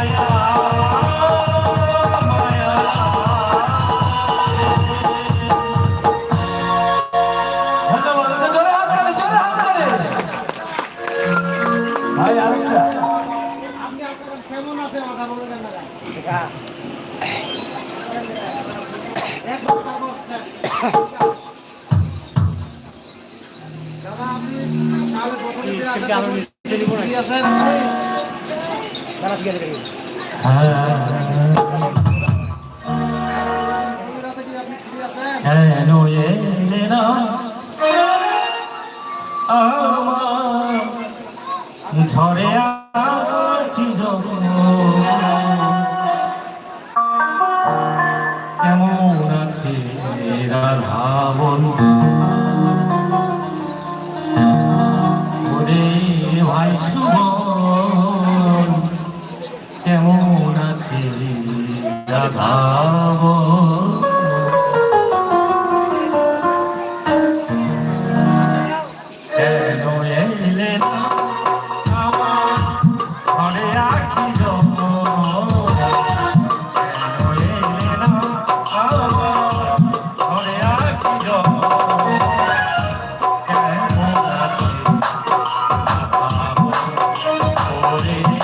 Bye. দাঁড়া ঠিক আছে ঝরে ধাম কেন এলে আমার ঘরে রাখিল Oh,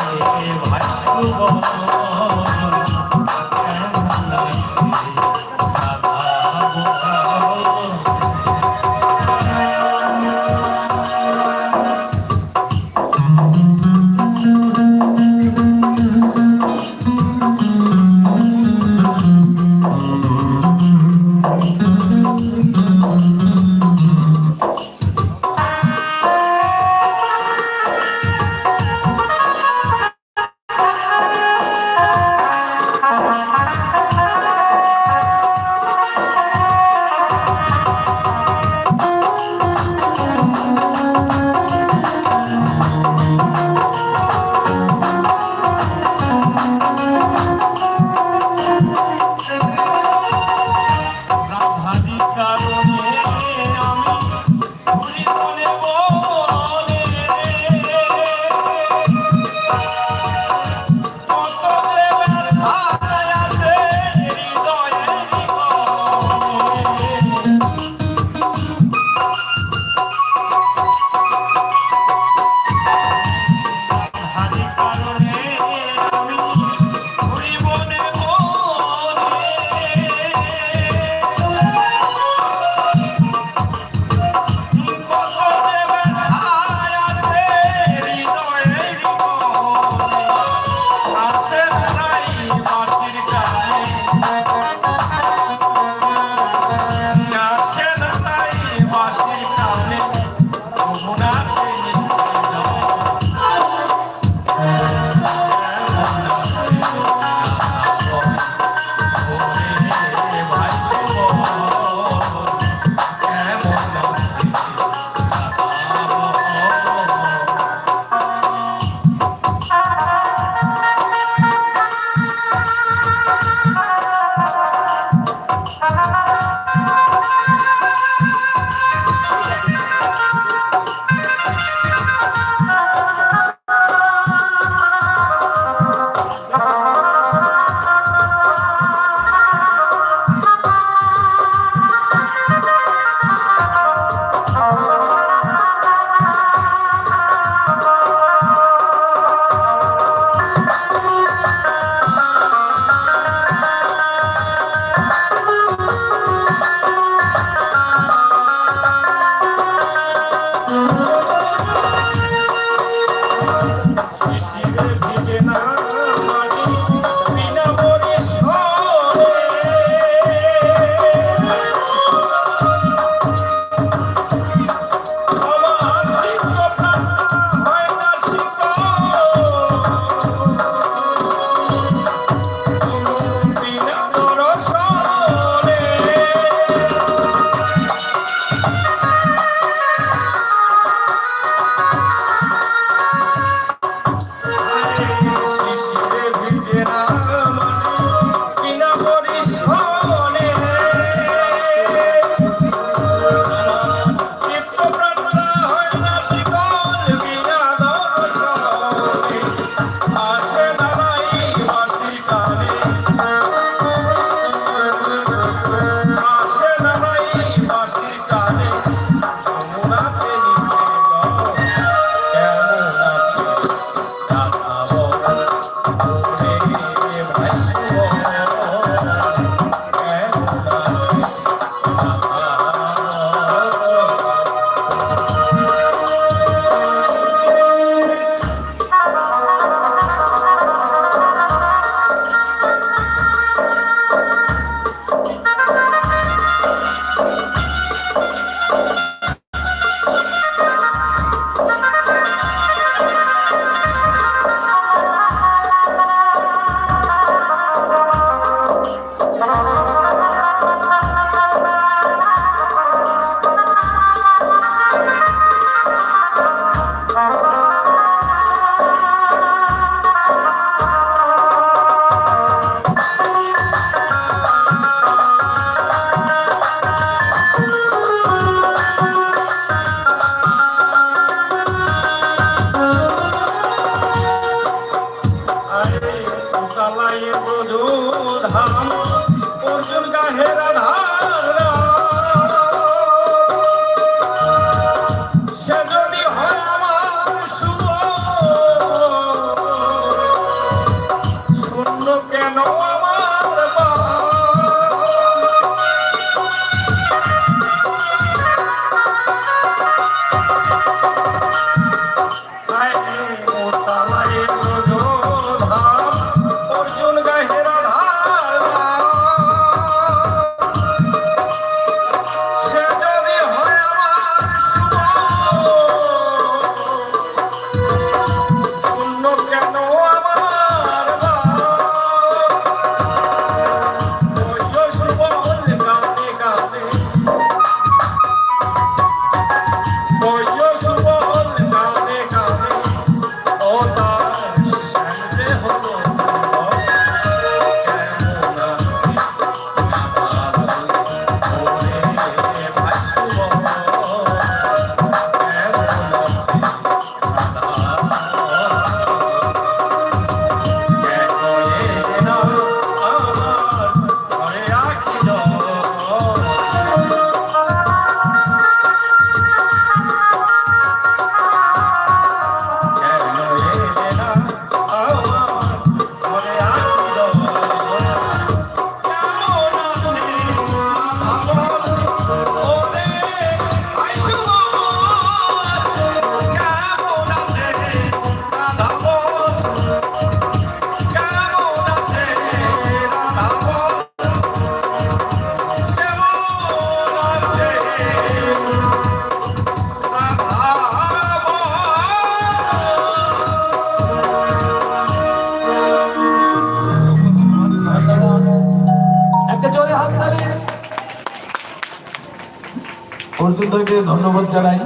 অর্জুনদাকে ধন্যবাদ জানাই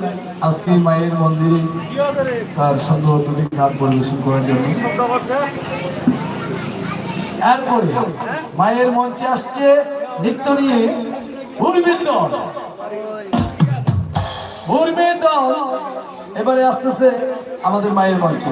আজকে মায়ের মন্দিরে তার সুন্দর দুটি গান পরিবেশন করার জন্য। এরপরে মায়ের মঞ্চে আসছে নৃত্য নিয়ে উর্মির দল। দল এবারে আসতেছে আমাদের মায়ের মঞ্চে।